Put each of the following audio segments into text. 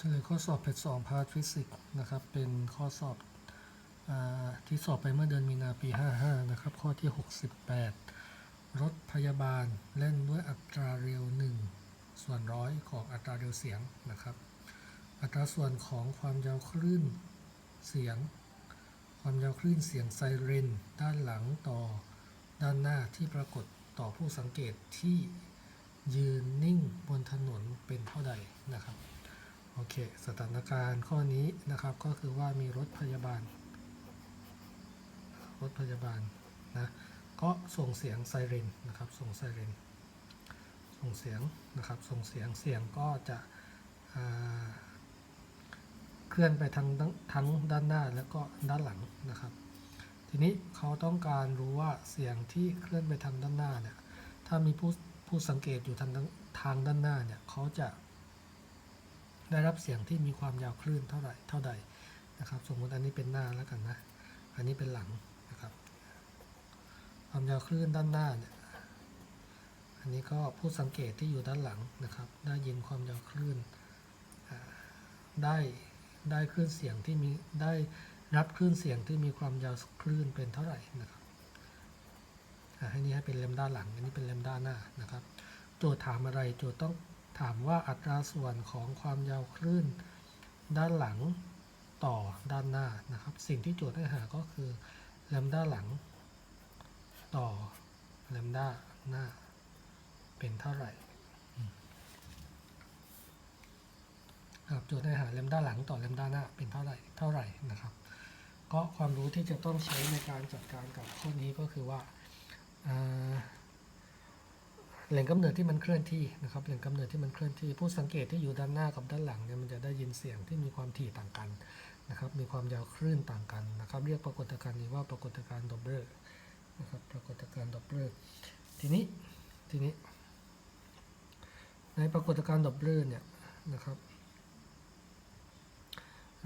เฉลยข้อสอบเพจสองพาร์ทฟิสิกส์นะครับ เป็นข้อสอบอที่สอบไปเมื่อเดือนมีนาปี 55 นะครับ ข้อที่ 68 รถพยาบาลเล่นด้วยอัตราเร็ว 1 ส่วนร้อยของอัตราเร็วเสียงนะครับ อัตราส่วนของความยาวคลื่นเสียง ความยาวคลื่นเสียงไซเรน ด้านหลังต่อด้านหน้าที่ปรากฏต่อผู้สังเกตที่ยืนนิ่งบนถนนเป็นเท่าใดนะครับ เค สถานการณ์ข้อนี้นะครับก็คือว่ามีรถพยาบาล รถพยาบาลนะก็ส่งเสียงไซเรนนะครับส่งไซเรนส่งเสียงนะครับส่งเสียงเสียงก็จะเคลื่อนไปทั้งทั้งด้านหน้าแล้วก็ด้านหลังนะครับ ทีนี้เขาต้องการรู้ว่าเสียงที่เคลื่อนไปทางด้านหน้าเนี่ยถ้ามีผู้ผู้สังเกตอยู่ทางทางด้านหน้าเนี่ยเขาจะ ได้รับเสียงที่มีความยาวคลื่นเท่าไหร่เท่าใดนะครับ สมมติอันนี้เป็นหน้าแล้วกันนะ อันนี้เป็นหลังนะครับ ความยาวคลื่นด้านหน้าเนี่ยอันนี้ก็ผู้สังเกตที่อยู่ด้านหลังนะครับ ได้ยินความยาวคลื่นได้ได้คลื่นเสียงที่มีได้รับคลื่นเสียงที่มีความยาวคลื่นเป็นเท่าไหร่นะครับอ่าให้นี้ให้เป็นเลมด้านหลัง อันนี้เป็นเลมด้านหน้านะครับ โจทย์ถามอะไรโจทย์ต้อง ถามว่าอัตราส่วนของความยาวคลื่น ด้านหลังต่อด้านหน้านะครับ สิ่งที่โจทย์ให้หาก็คือแลมด้าหลัง ต่อแลมด้าหน้า เป็นเท่าไหร่ครับโจทย์ให้หาแลมด้าหลังต่อแลมด้าหน้าเป็นเท่าไหร่เท่าไหร่นะครับ ก็ความรู้ที่จะต้องใช้ในการจัดการกับข้อนี้ก็คือว่าอ่า แหล่งกำเนิดที่มันเคลื่อนที่นะครับแหล่งกำเนิดที่มันเคลื่อนที่ผู้สังเกตที่อยู่ด้านหน้ากับด้านหลังเนี่ยมันจะได้ยินเสียงที่มีความถี่ต่างกันนะครับมีความยาวคลื่นต่างกันนะครับ เรียกปรากฏการณ์นี้ว่าปรากฏการณ์ดอปเลอร์นะครับปรากฏการณ์ดอปเลอร์ทีนี้ทีนี้ ในปรากฏการณ์ดอปเลอร์เนี่ยนะครับ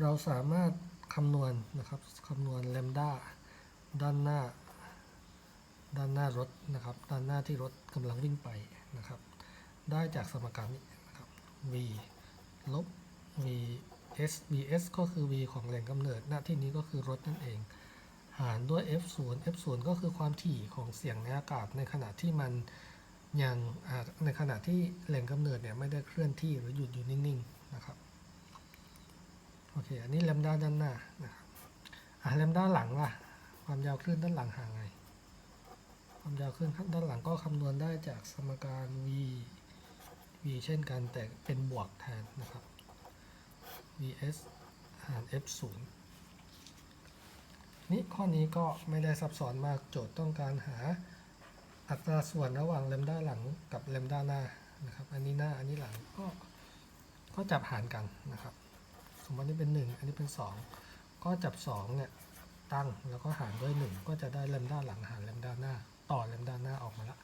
เราสามารถคำนวณนะครับคำนวณแลมด้าด้านหน้า ด้านหน้ารถนะครับ ด้านหน้าที่รถกำลังวิ่งไปนะครับ ได้จากสมการนี้นะครับ v ลบ v s v s ก็คือ v ของแหล่งกำเนิด หน้าที่นี้ก็คือรถนั่นเอง หารด้วย f 0 f 0ก็คือความถี่ของเสียงในอากาศในขณะที่มันยังอ่าในขณะที่แหล่งกำเนิดเนี่ยไม่ได้เคลื่อนที่หรือหยุดอยู่นิ่งๆนะครับโอเค อันนี้แลมด้าด้านหน้านะครับอะแลมด้าหลังล่ะ ความยาวคลื่นด้านหลังห่างไง ความยาวคลื่นด้านหลังก็คำนวณได้จากสมการ v v เช่นกันแต่เป็นบวกแทนนะครับ vs หาร f 0นี่ข้อนี้ก็ไม่ได้ซับซ้อนมากโจทย์ต้องการหาอัตราส่วนระหว่างเลมด้าหลังกับเลมด้าหน้านะครับ อันนี้หน้าอันนี้หลังก็ก็จับหารกันนะครับ สมมตินี้เป็น 1 อันนี้เป็น 2 ก็จับ2เนี่ยตั้งแล้วก็หารด้วย 1 ก็จะได้เลมด้าหลังหารเลมด้าหน้า ต่อเลมด้านหน้าออกมาและ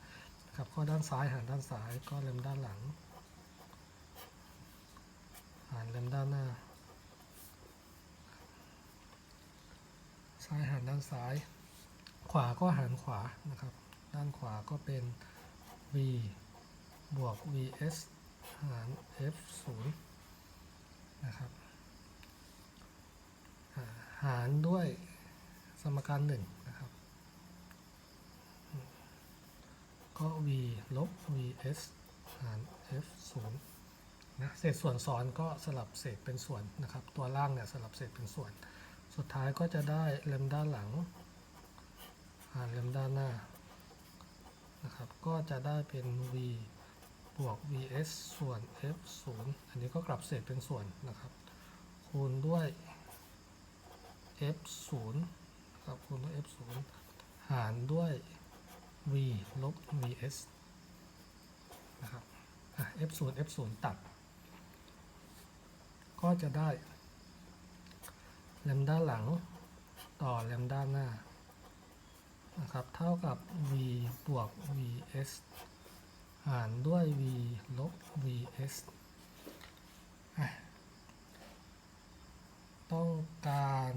นะครับข้อด้านซ้ายหารด้านซ้ายก็เลมด้านหลัง หารเลมด้านหน้า ซ้ายหารด้านซ้าย ขวาก็หารขวานะครับ ด้านขวาก็เป็น v บวก vs หาร f 0นะครับหารด้วยสมการหนึ่งนะครับ ก็ v ลบ vs หาร f 0นะเศษส่วนซ้อนก็สลับเศษเป็นส่วนนะครับ ตัวล่างเนี่ยสลับเศษเป็นส่วน สุดท้ายก็จะได้เลมด้านหลังหารเลมด้านหน้านะครับก็จะได้เป็น v บวก vs ส่วน f 0อันนี้ก็กลับเศษเป็นส่วนนะครับ คูณด้วย f 0ครับคูณด้วย f 0หารด้วย v ลบ vs นะครับอะ f 0 f 0ตัด ก็จะได้แลมด้าหลังต่อแลมด้าหน้านะครับ เท่ากับ v บวก vs หารด้วย v ลบ vs ต้องการ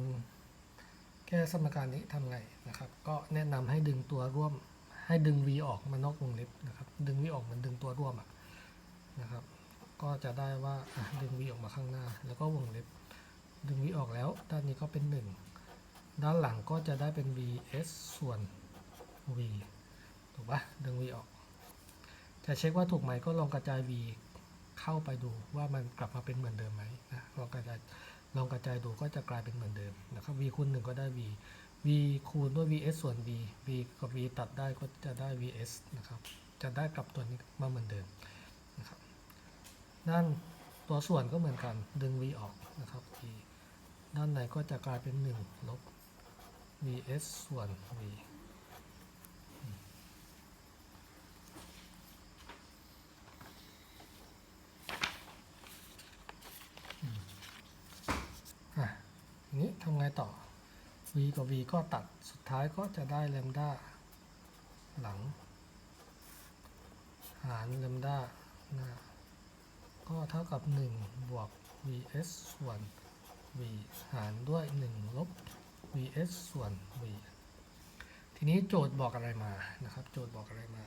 แก้สมการนี้ทำไงนะครับ ก็แนะนำให้ดึงตัวร่วม ให้ดึง v ออกมานอกวงเล็บนะครับ ดึง v ออกเหมันดึงตัวร่วมอะนะครับ ก็จะได้ว่าดึง v ออกมาข้างหน้า แล้วก็วงเล็บ ดึง v ออกแล้ว ด้านนี้ก็เป็น 1 ด้านหลังก็จะได้เป็น vs ส่วน v ถูกปะดึง v ออก จะเช็คว่าถูกไหมก็ลองกระจาย v เข้าไปดูว่ามันกลับมาเป็นเหมือนเดิมไหมนะลองกระจายลองกระจายดูก็จะกลายเป็นเหมือนเดิมนะครับ v คูณ1ก็ได้ v v คูณด้วย vs ส่วน v v กับ v ตัดได้ก็จะได้ vs นะครับ จะได้กลับตัวนี้มาเหมือนเดิมนะครับด้านตัวส่วนก็เหมือนกัน ดึง v ออกนะครับ v ด้านในก็จะกลายเป็น 1 ลบ vs ส่วน v อะนี้ทำไงต่อ v กับ v ก็ตัดสุดท้ายก็จะได้แลมด้าหลัง หารแลมด้าหน้า ก็เท่ากับ 1 บวก vs ส่วน v หารด้วย 1 ลบ vs ส่วน v ทีนี้โจทย์บอกอะไรมานะครับ โจทย์บอกอะไรมา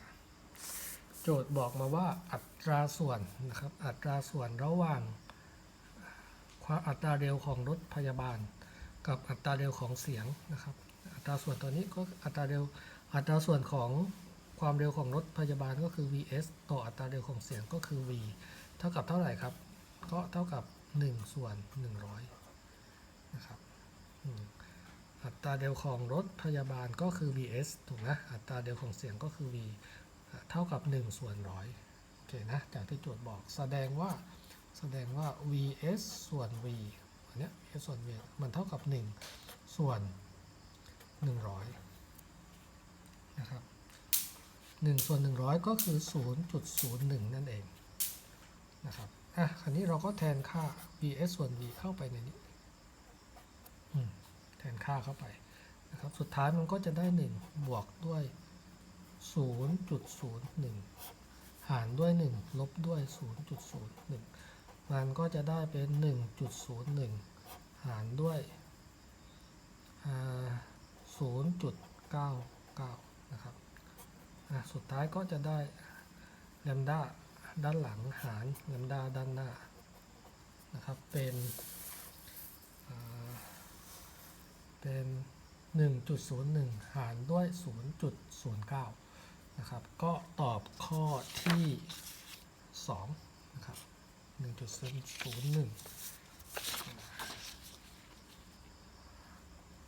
โจทย์บอกมาว่าอัตราส่วนนะครับ อัตราส่วนระหว่างความอัตราเร็วของรถพยาบาล กับอัตราเร็วของเสียงนะครับ อัตราส่วนตัวนี้ก็อัตราเร็วอัตราส่วนของความเร็วของรถพยาบาลก็คือ vs ต่ออัตราเร็วของเสียงก็คือ v เท่ากับเท่าไหร่ครับ ก็เท่ากับ 1 ส่วน 100 นะครับอัตราเร็วของรถพยาบาลก็คือ vs ถูกนะ อัตราเร็วของเสียงก็คือ v เท่ากับ 1 ส่วนร้อยโอเคนะ จากที่โจทย์บอกแสดงว่าแสดงว่า vs ส่วน v เนี้ย s ส่วน v มันเท่ากับ 1 ส่วน 100 นะครับ1ส่วน 100 ก็คือ 0.01 นั่นเองนะครับ อะ คราวนี้เราก็แทนค่า vs ส่วน v เข้าไปในนี้แทนค่าเข้าไปนะครับ สุดท้ายมันก็จะได้ 1 บวกด้วย 0.01 หารด้วย 1 ลบด้วย 0.01 มันก็จะได้เป็น 1.01 หารด้วย 0.99 นะครับสุดท้ายก็จะได้แลมด้าด้านหลังหารแลมด้าด้านหน้านะครับเป็นเป็น 1.01 หารด้วย 0.09 นะครับ ก็ตอบข้อที่ 2 นะครับ 1.01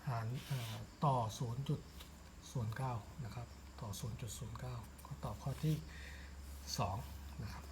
หารเอ่อต่อ 0.09 นะครับ ต่อ 0.09 ก็ตอบข้อที่ 2 นะครับ